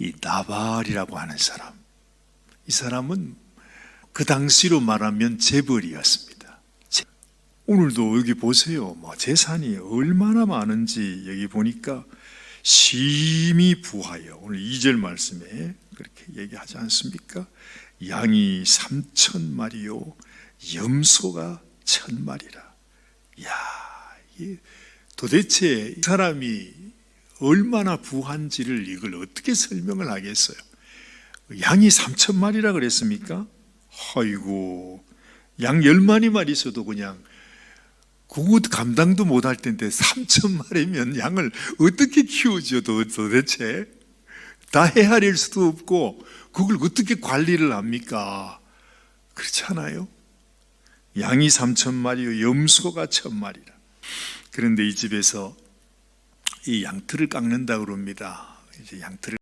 이 나발이라고 하는 사람. 이 사람은 그 당시로 말하면 재벌이었습니다. 재- 오늘도 여기 보세요. 뭐 재산이 얼마나 많은지 여기 보니까 심히 부하여 오늘 2절 말씀에 그렇게 얘기하지 않습니까? 양이 3천 마리요 염소가 천 마리라. 야, 이 도대체 이 사람이 얼마나 부한지를 이걸 어떻게 설명을 하겠어요? 양이 3천 마리라 그랬습니까? 아이고, 양 10마리만 있어도 그냥 그것 감당도 못할 텐데 3천 마리면 양을 어떻게 키우죠 도- 도대체? 다 헤아릴 수도 없고 그걸 어떻게 관리를 합니까? 그렇지 않아요? 양이 3천 마리요 염소가 천 마리라. 그런데 이 집에서 이 양털을 깎는다 그럽니다. 이제 양털을